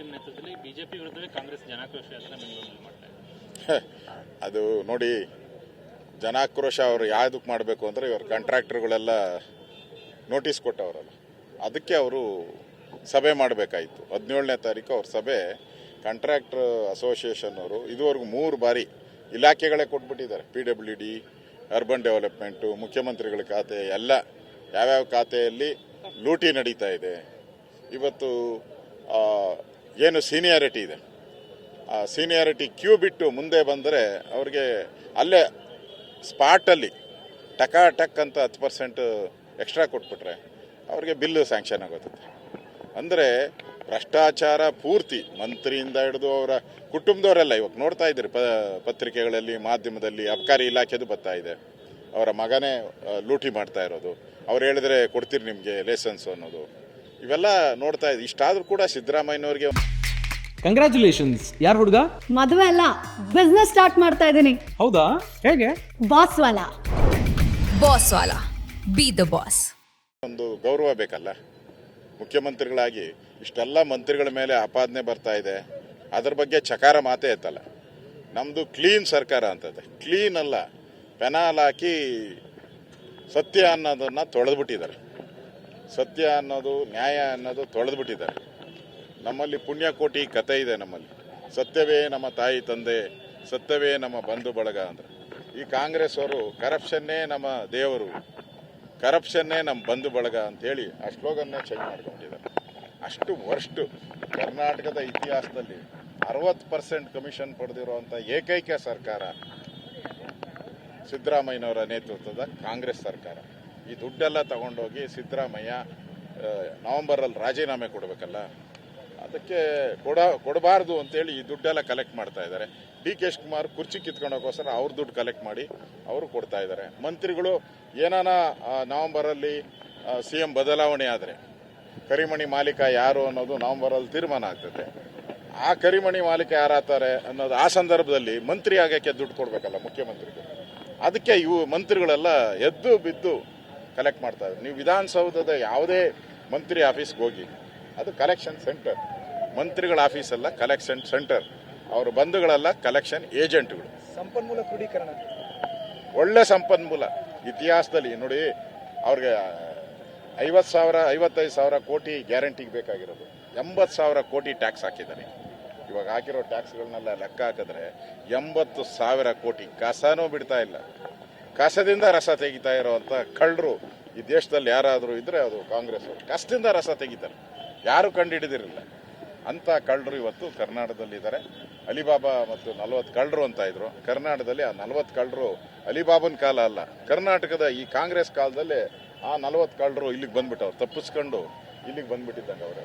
ಸಿಂಗ್ ನೇತೃತ್ವದಲ್ಲಿ ಬಿಜೆಪಿ ವಿರುದ್ಧವೇ ಕಾಂಗ್ರೆಸ್ ಜನಾಕ್ರೋಶ ಯಾತ್ರೆ ಬೆಂಗಳೂರಿನಲ್ಲಿ ಮಾಡ್ತಾ ಅದು ನೋಡಿ, ಜನಾಕ್ರೋಶ ಅವರು ಯಾವುದಕ್ಕೆ ಮಾಡಬೇಕು ಅಂದರೆ ಇವರು ಕಾಂಟ್ರಾಕ್ಟರ್ಗಳೆಲ್ಲ ನೋಟಿಸ್ ಕೊಟ್ಟವರಲ್ಲ. ಅದಕ್ಕೆ ಅವರು ಸಭೆ ಮಾಡಬೇಕಾಯಿತು. ಹದಿನೇಳನೇ ತಾರೀಕು ಅವ್ರ ಸಭೆ ಕಾಂಟ್ರಾಕ್ಟರ್ ಅಸೋಸಿಯೇಷನ್ ಅವರು ಇದುವರೆಗೂ ಮೂರು ಬಾರಿ ಇಲಾಖೆಗಳೇ ಕೊಟ್ಬಿಟ್ಟಿದ್ದಾರೆ. P W D urban development ಮುಖ್ಯಮಂತ್ರಿಗಳ ಖಾತೆ, ಎಲ್ಲ ಯಾವ್ಯಾವ ಖಾತೆಯಲ್ಲಿ ಲೂಟಿ ನಡೀತಾ ಇದೆ. ಇವತ್ತು ಏನು ಸೀನಿಯಾರಿಟಿ ಇದೆ. ಆ ಸೀನಿಯಾರಿಟಿ ಕ್ಯೂ ಬಿಟ್ಟು ಮುಂದೆ ಬಂದರೆ ಅವ್ರಿಗೆ ಅಲ್ಲೇ ಸ್ಪಾಟಲ್ಲಿ ಟಕ ಟಕ್ ಅಂತ ಹತ್ತು ಪರ್ಸೆಂಟ್ ಎಕ್ಸ್ಟ್ರಾ ಕೊಟ್ಬಿಟ್ರೆ ಅವ್ರಿಗೆ ಬಿಲ್ಲು ಸ್ಯಾಂಕ್ಷನ್ ಆಗುತ್ತೆ. ಅಂದರೆ ಭ್ರಷ್ಟಾಚಾರ ಪೂರ್ತಿ ಮಂತ್ರಿಯಿಂದ ಹಿಡಿದು ಅವರ ಕುಟುಂಬದವರೆಲ್ಲ ಇವಾಗ ನೋಡ್ತಾ ಇದ್ದೀರಿ ಪ, ಪತ್ರಿಕೆಗಳಲ್ಲಿ, ಮಾಧ್ಯಮದಲ್ಲಿ ಅಬಕಾರಿ ಇಲಾಖೆದು ಬರ್ತಾ ಇದೆ. ಅವರ ಮಗನೇ ಲೂಟಿ ಮಾಡ್ತಾ ಇರೋದು. ಅವ್ರು ಹೇಳಿದ್ರೆ ಕೊಡ್ತೀರಿ ನಿಮಗೆ ಲೈಸೆನ್ಸ್ ಅನ್ನೋದು. ಇವೆಲ್ಲ ನೋಡ್ತಾ ಇದ್ದೀವಿ ಇಷ್ಟಾದರೂ ಕೂಡ ಸಿದ್ದರಾಮಯ್ಯನವ್ರಿಗೆ ಕಂಗ್ರಾಚುಲೇಷನ್ಸ್ ಯಾರು ಹುಡುಗ? ಮದುವೆ ಅಲ್ಲ ಬಿಸ್ನೆಸ್ ಸ್ಟಾರ್ಟ್ ಮಾಡ್ತಾ ಇದ್ದೀನಿ ಹೌದಾ? ಹೇಗೆ? ಬಾಸ್ ವಾಲ. ಬಾಸ್ ವಾಲ. ಬಿ ದ ಬಾಸ್ ಒಂದು ಗೌರವ ಬೇಕಲ್ಲ? ಮುಖ್ಯಮಂತ್ರಿಗಳಾಗಿ ಇಷ್ಟೆಲ್ಲ ಮಂತ್ರಿಗಳ ಮೇಲೆ ಆಪಾದನೆ ಬರ್ತಾ ಇದೆ. ಅದ್ರ ಬಗ್ಗೆ ಚಕಾರ ಮಾತೇ ಇತ್ತಲ್ಲ ನಮ್ಮದು ಕ್ಲೀನ್ ಸರ್ಕಾರ ಅಂತದೆ. ಕ್ಲೀನ್ ಅಲ್ಲ ಪೆನಾಲ್ ಹಾಕಿ ಸತ್ಯ ಅನ್ನೋದನ್ನು ತೊಳೆದ್ಬಿಟ್ಟಿದ್ದಾರೆ. ಸತ್ಯ ಅನ್ನೋದು, ನ್ಯಾಯ ಅನ್ನೋದು ತೊಳೆದ್ಬಿಟ್ಟಿದ್ದಾರೆ ನಮ್ಮಲ್ಲಿ ಪುಣ್ಯಕೋಟಿ ಕತೆ ಇದೆ ನಮ್ಮಲ್ಲಿ. ಸತ್ಯವೇ ನಮ್ಮ ತಾಯಿ ತಂದೆ, ಸತ್ಯವೇ ನಮ್ಮ ಬಂಧು ಬಳಗ ಅಂದ್ರೆ. ಈ ಕಾಂಗ್ರೆಸ್ ಅವರು ಕರಪ್ಷನ್ನೇ ನಮ್ಮ ದೇವರು, ಕರಪ್ಷನ್ನೇ ನಮ್ಮ ಬಂಧು ಬಳಗ ಅಂತೇಳಿ ಆ ಶ್ಲೋಗನ್ನ ಚೇಂಜ್ ಮಾಡ್ಕೊಂಡಿದ್ದಾರೆ. ಅಷ್ಟು ವರ್ಸ್ಟ್. ಕರ್ನಾಟಕದ ಇತಿಹಾಸದಲ್ಲಿ ಅರವತ್ತು ಪರ್ಸೆಂಟ್ ಕಮಿಷನ್ ಪಡೆದಿರುವಂಥ ಏಕೈಕ ಸರ್ಕಾರ ಸಿದ್ದರಾಮಯ್ಯನವರ ನೇತೃತ್ವದ ಕಾಂಗ್ರೆಸ್ ಸರ್ಕಾರ. ಈ ದುಡ್ಡೆಲ್ಲ ತಗೊಂಡೋಗಿ ಸಿದ್ದರಾಮಯ್ಯ ನವಂಬರಲ್ಲಿ ರಾಜೀನಾಮೆ ಕೊಡಬೇಕಲ್ಲ? ಅದಕ್ಕೆ ಕೊಡ, ಕೊಡಬಾರ್ದು ಅಂತೇಳಿ ಈ ದುಡ್ಡೆಲ್ಲ ಕಲೆಕ್ಟ್ ಮಾಡ್ತಾ ಇದ್ದಾರೆ. ಡಿ ಕೆ ಶಿವಕುಮಾರ್ ಕುರ್ಚಿ ಕಿತ್ಕೊಂಡೋಗೋಸ್ಕರ ಅವ್ರ ದುಡ್ಡು ಕಲೆಕ್ಟ್ ಮಾಡಿ ಅವರು ಕೊಡ್ತಾ ಇದ್ದಾರೆ. ಮಂತ್ರಿಗಳು ಏನಾನ ನವಂಬರಲ್ಲಿ ಸಿ ಎಂ ಬದಲಾವಣೆ ಆದರೆ ಕರಿಮಣಿ ಮಾಲೀಕ ಯಾರು ಅನ್ನೋದು ನವೆಂಬರಲ್ಲಿ ತೀರ್ಮಾನ ಆಗ್ತದೆ. ಆ ಕರಿಮಣಿ ಮಾಲೀಕ ಯಾರಾಗ್ತಾರೆ ಅನ್ನೋದು ಆ ಸಂದರ್ಭದಲ್ಲಿ ಮಂತ್ರಿ ಆಗಕ್ಕೆ ದುಡ್ಡು ಕೊಡಬೇಕಲ್ಲ ಮುಖ್ಯಮಂತ್ರಿಗಳು ಅದಕ್ಕೆ ಇವು ಮಂತ್ರಿಗಳೆಲ್ಲ ಎದ್ದು ಬಿದ್ದು ಕಲೆಕ್ಟ್ ಮಾಡ್ತಾ ಇದ್ದಾರೆ. ನೀವು ವಿಧಾನಸೌಧದ ಯಾವುದೇ ಮಂತ್ರಿ ಆಫೀಸ್ಗೆ ಹೋಗಿ ಅದು ಕಲೆಕ್ಷನ್ ಸೆಂಟರ್ ಮಂತ್ರಿಗಳ ಆಫೀಸ್ ಅಲ್ಲ ಕಲೆಕ್ಷನ್ ಸೆಂಟರ್ ಅವ್ರ ಬಂಧುಗಳೆಲ್ಲ ಕಲೆಕ್ಷನ್ ಏಜೆಂಟ್ಗಳು ಸಂಪನ್ಮೂಲ ಕ್ರೋಢೀಕರಣ ಒಳ್ಳೆ ಸಂಪನ್ಮೂಲ. ಇತಿಹಾಸದಲ್ಲಿ ನೋಡಿ ಅವ್ರಿಗೆ ಐವತ್ತು ಸಾವಿರ ಐವತ್ತೈದು ಸಾವಿರ ಕೋಟಿ ಗ್ಯಾರಂಟಿಗೆ ಬೇಕಾಗಿರೋದು. ಎಂಬತ್ತು ಸಾವಿರ ಕೋಟಿ ಟ್ಯಾಕ್ಸ್ ಹಾಕಿದ್ದಾರೆ. ಇವಾಗ ಹಾಕಿರೋ ಟ್ಯಾಕ್ಸ್ಗಳನ್ನೆಲ್ಲ ಲೆಕ್ಕ ಹಾಕಿದ್ರೆ ಎಂಬತ್ತು ಸಾವಿರ ಕೋಟಿ ಕಸನೂ ಬಿಡ್ತಾ ಇಲ್ಲ. ಕಸದಿಂದ ರಸ ತೆಗಿತಾ ಇರೋವಂಥ ಕಳ್ಳರು ಈ ದೇಶದಲ್ಲಿ ಯಾರಾದರೂ ಇದ್ರೆ ಅದು ಕಾಂಗ್ರೆಸ್ ಅವರು. ಕಸದಿಂದ ರಸ ತೆಗಿತಾರೆ. ಯಾರು ಕಂಡುಹಿಡಿದಿರಲಿಲ್ಲ ಅಂತ ಕಳ್ಳರು ಇವತ್ತು ಕರ್ನಾಟಕದಲ್ಲಿದ್ದಾರೆ ಅಲಿಬಾಬಾ ಮತ್ತು ನಲವತ್ತು ಕಳ್ಳರು ಅಂತ ಇದ್ರು. ಕರ್ನಾಟಕದಲ್ಲಿ ಆ ನಲವತ್ತು ಕಳ್ಳರು ಅಲಿಬಾಬನ್ ಕಾಲ ಅಲ್ಲ. ಕರ್ನಾಟಕದ ಈ ಕಾಂಗ್ರೆಸ್ ಕಾಲದಲ್ಲಿ ಆ ನಲವತ್ತು ಕಳ್ಳರು ಇಲ್ಲಿಗೆ ಬಂದ್ಬಿಟ್ಟವ್ರು. ತಪ್ಪಿಸ್ಕೊಂಡು ಇಲ್ಲಿಗೆ ಬಂದ್ಬಿಟ್ಟಿದ್ದಂಗೆ ಅವರೇ